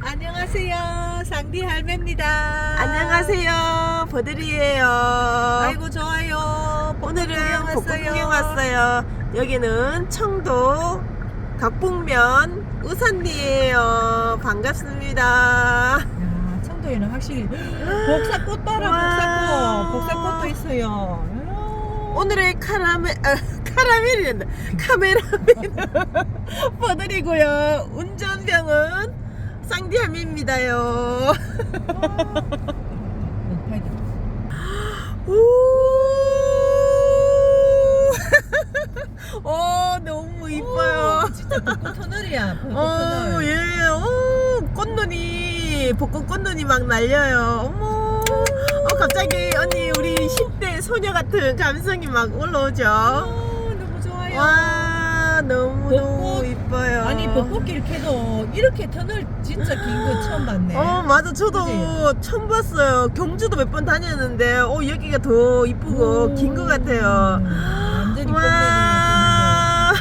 안녕하세요. 상디 할매입니다. 안녕하세요. 버들이에요. 아이고 좋아요. 복 오늘은 구경 벚꽃 왔어요. 구경 왔어요. 여기는 청도 각북면 우산리에요. 반갑습니다. 야, 청도에는 확실히 복사꽃 와. 복사꽃. 복사꽃도 있어요. 오늘의 카라멜, 아, 카라멜이란다. 카메라맨 버들이고요. 운전병은 쌍디함입니다요. 우. 어, 너무 이뻐요. 진짜 벚꽃 터널이야. 벚꽃 어, 터널. 예, 어, 꽃눈이, 벚꽃 꽃눈이 막 날려요. 어머, 어, 갑자기 언니 우리 10대 소녀 같은 감성이 막 올라오죠. 어, 너무 좋아요. 와, 너무 너무 벚꽃. 이뻐요. 아니 벚꽃길 캐도 이렇게 터널 진짜 긴 거 처음 봤네. 어, 맞아. 저도 그치? 처음 봤어요. 경주도 몇 번 다녔는데, 어, 여기가 더 이쁘고 오. 긴것 같아요. 음, 완전히 와.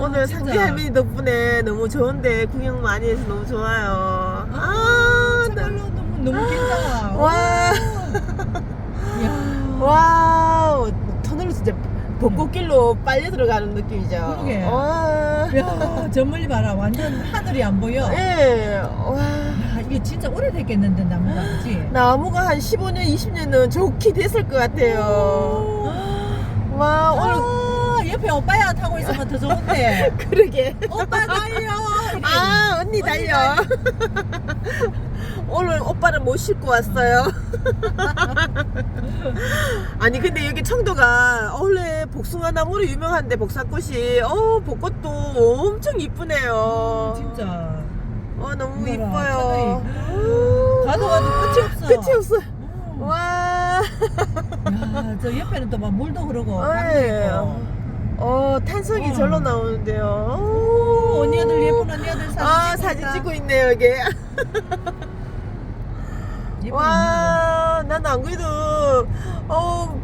오늘 상대 할머니 덕분에 너무 좋은데 구경 많이 해서 너무 좋아요. 아, 정말로 너무 너무 길다. 와. 야. 와, 벚꽃길로 빨려 들어가는 느낌이죠. 그러게. 와. 야, 저 멀리 봐라. 완전 하늘이 안 보여. 예, 와. 야, 이게 진짜 오래됐겠는데 나무가 그지? 나무가 한 15년, 20년은 좋게 됐을 것 같아요. 와, 오늘 아, 옆에 오빠야 타고 있으면 더 좋은데. 그러게. 오빠 달려. 아, 언니 달려. 오늘 오빠를 못 싣고 왔어요. 아니 근데 여기 청도가 원래 복숭아 나무로 유명한데 복사꽃이 어 벚꽃도 엄청 이쁘네요. 진짜. 어 너무 이거라, 이뻐요. 가도 가도 끝이 없어. 끝이 없어. 음. 와. 야, 저 옆에는 또 막 물도 흐르고. 예. 있고. 어 탄성이 어. 절로 나오는데요. 오, 언니들 예쁜 언니들 사진 아 찍고 사진 있다. 찍고 있네요. 예쁜 와, 난 안 그래도, 어,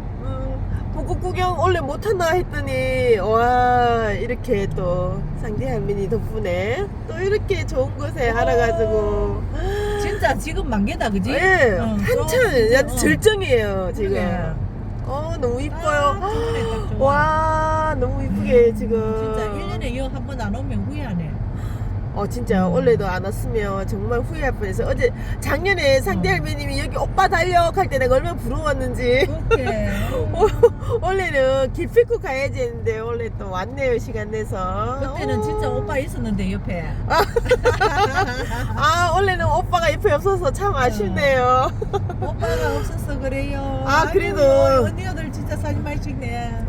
음, 벚꽃 구경 원래 못하나 했더니, 와, 이렇게 또, 상대 할머니 덕분에, 또 이렇게 좋은 곳에 알아가지고, 언니들. 진짜 지금 만개다 그지? 예, 어, 한참, 좀, 야, 어. 절정이에요, 지금. 그래. 어, 너무 아, 이뻐요. 좋아. 와, 너무 이쁘게 지금. 진짜 1년에 이거 한번 안 오면 후회하네. 어 진짜 원래도 안 왔으면 정말 후회할 뻔했어. 어제 작년에 상대 어. 할머님이 여기 오빠 달력 할 때 내가 얼마나 부러웠는지. 어, 원래는 기필코 가야지 했는데 원래 또 왔네요 시간 내서 그때는 진짜 어. 오빠 있었는데 옆에. 아 원래는 오빠가 옆에 없어서 참 아쉽네요 오빠가 없어서 그래요. 아, 아이고, 그래도. 언니들 진짜 사진 많이 찍네.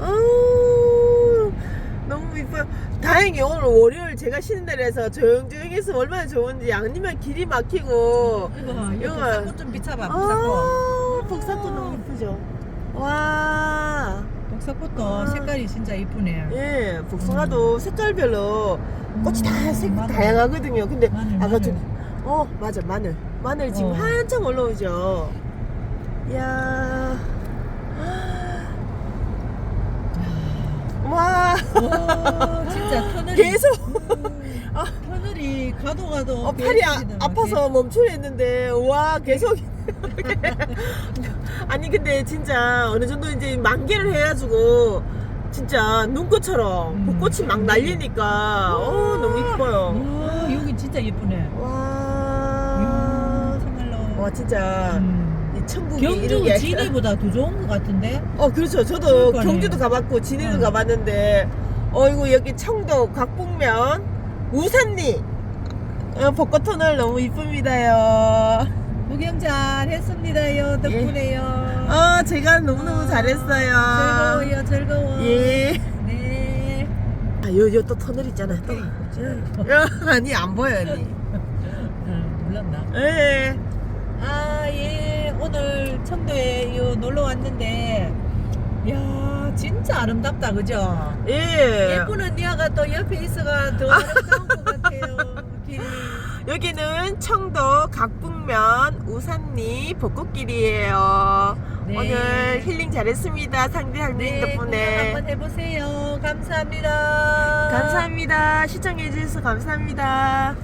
다행히 오늘 월요일 제가 쉬는 날이라서 조용조용해서 얼마나 좋은지 양님만 길이 막히고 이거 이거. 복사꽃 좀 비춰봐. 복사꽃. 아 복사꽃 너무 이쁘죠 와 복사꽃도 아. 색깔이 진짜 이쁘네. 예, 복숭아도 색깔별로 꽃이 다 색, 음, 마늘. 다양하거든요. 근데 마늘, 아까. 좀, 어, 맞아, 마늘. 마늘 지금 어. 한참 올라오죠. 이야. 와, 오, 진짜 터널이. 계속, 음, 어. 터널이 가도 가도. 어, 팔이 아, 아파서 멈추려 했는데, 와, 계속. 아니, 근데 진짜 어느 정도 이제 만개를 해가지고, 진짜 눈꽃처럼 음. 벚꽃이 막 날리니까, 어, 너무 이뻐요. 와, 여기 진짜 예쁘네. 와. 정말로. 와 진짜 음. 이 천국이 이런 경주 게 진해보다 더 좋은 것 같은데? 어 그렇죠 저도. 경주도 가봤고 진해도 어. 가봤는데 어이구 여기 청도 각북면 우산리 어, 벚꽃 터널 너무 이쁩니다요 구경 잘 했습니다요. 덕분에요. 어 제가 너무너무 잘했어요 즐거워요, 즐거워. 예. 네. 아 요 요 또 터널 있잖아 또 어, 아니 안 보여 언니 응, 몰랐나? 예. 아, 예. 오늘 청도에 요 놀러 왔는데, 야 진짜 아름답다, 그죠? 예. 예쁜 언니가 또 옆에 있어가 더 아름다운 것 같아요. 길이. 여기는 청도 각북면 우산리 벚꽃길이에요. 네. 오늘 힐링 잘했습니다. 상대 할머니 네, 덕분에. 한번 해보세요. 감사합니다. 감사합니다. 시청해주셔서 감사합니다.